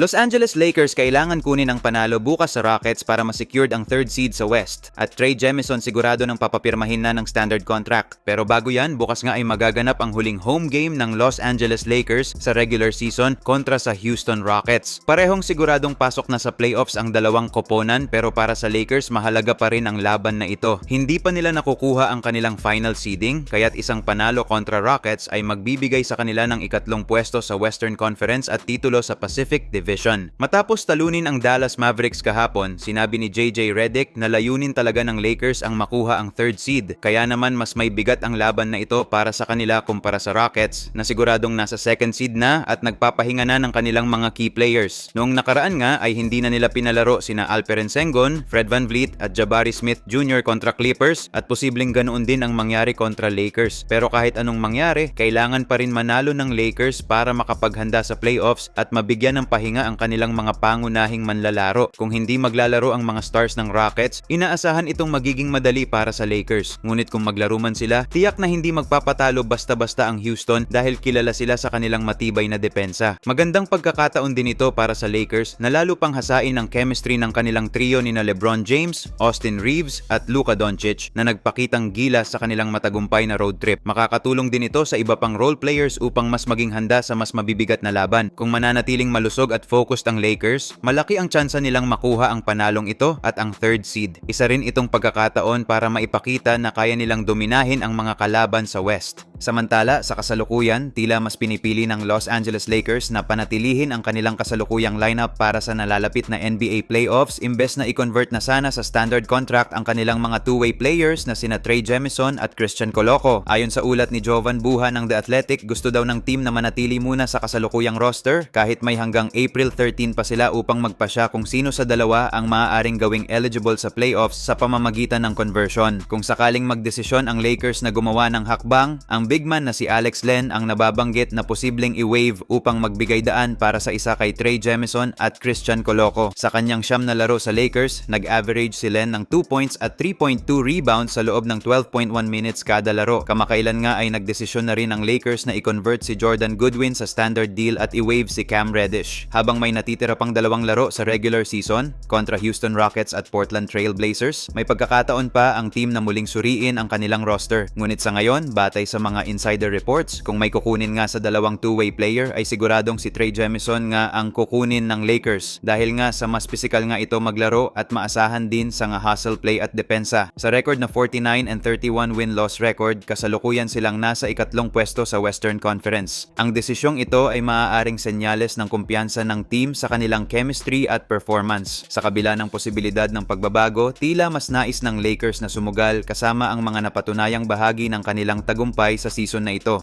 Los Angeles Lakers kailangan kunin ang panalo bukas sa Rockets para ma-secured ang third seed sa West. At Trey Jemison sigurado ng papapirmahin na ng standard contract. Pero bago yan, bukas nga ay magaganap ang huling home game ng Los Angeles Lakers sa regular season kontra sa Houston Rockets. Parehong siguradong pasok na sa playoffs ang dalawang koponan pero para sa Lakers mahalaga pa rin ang laban na ito. Hindi pa nila nakukuha ang kanilang final seeding kaya't isang panalo kontra Rockets ay magbibigay sa kanila ng ikatlong pwesto sa Western Conference at titulo sa Pacific Division. Matapos talunin ang Dallas Mavericks kahapon, sinabi ni JJ Redick na layunin talaga ng Lakers ang makuha ang third seed. Kaya naman mas may bigat ang laban na ito para sa kanila kumpara sa Rockets na siguradong nasa second seed na at nagpapahinga na ng kanilang mga key players. Noong nakaraan nga ay hindi na nila pinalaro sina Alperen Sengon, Fred Van Vliet at Jabari Smith Jr. kontra Clippers at posibleng ganoon din ang mangyari kontra Lakers. Pero kahit anong mangyari, kailangan pa rin manalo ng Lakers para makapaghanda sa playoffs at mabigyan ng pahinga ang kanilang mga pangunahing manlalaro. Kung hindi maglalaro ang mga stars ng Rockets, inaasahan itong magiging madali para sa Lakers. Ngunit kung maglaro man sila, tiyak na hindi magpapatalo basta-basta ang Houston dahil kilala sila sa kanilang matibay na depensa. Magandang pagkakataon din ito para sa Lakers na lalo pang hasain ang chemistry ng kanilang trio ni na LeBron James, Austin Reeves at Luka Doncic na nagpakitang gilas sa kanilang matagumpay na road trip. Makakatulong din ito sa iba pang role players upang mas maging handa sa mas mabibigat na laban. Kung mananatiling malusog at focused ang Lakers, malaki ang tsansa nilang makuha ang panalong ito at ang third seed. Isa rin itong pagkakataon para maipakita na kaya nilang dominahin ang mga kalaban sa West. Samantala, sa kasalukuyan, tila mas pinipili ng Los Angeles Lakers na panatilihin ang kanilang kasalukuyang lineup para sa nalalapit na NBA playoffs imbes na i-convert na sana sa standard contract ang kanilang mga two-way players na sina Trey Jemison at Christian Coloco. Ayon sa ulat ni Jovan Buha ng The Athletic, gusto daw ng team na manatili muna sa kasalukuyang roster kahit may hanggang April 13 pa sila upang magpasya kung sino sa dalawa ang maaaring gawing eligible sa playoffs sa pamamagitan ng conversion. Kung sakaling magdesisyon ang Lakers na gumawa ng hakbang, ang big man na si Alex Len ang nababanggit na posibleng i-waive upang magbigay daan para sa isa kay Trey Jemison at Christian Coloco. Sa kanyang siyam na laro sa Lakers, nag-average si Len ng 2 points at 3.2 rebounds sa loob ng 12.1 minutes kada laro. Kamakailan nga ay nagdesisyon na rin ang Lakers na i-convert si Jordan Goodwin sa standard deal at i-waive si Cam Reddish. Habang may natitira pang dalawang laro sa regular season kontra Houston Rockets at Portland Trail Blazers, may pagkakataon pa ang team na muling suriin ang kanilang roster. Ngunit sa ngayon, batay sa mga insider reports, kung may kukunin nga sa dalawang two-way player ay siguradong si Trey Jemison nga ang kukunin ng Lakers dahil nga sa mas physical nga ito maglaro at maasahan din sa nga hustle play at depensa. Sa record na 49 and 31 win-loss record, kasalukuyan silang nasa ikatlong pwesto sa Western Conference. Ang desisyong ito ay maaaring senyales ng kumpiyansa ng team sa kanilang chemistry at performance. Sa kabila ng posibilidad ng pagbabago, tila mas nais ng Lakers na sumugal kasama ang mga napatunayang bahagi ng kanilang tagumpay season na ito.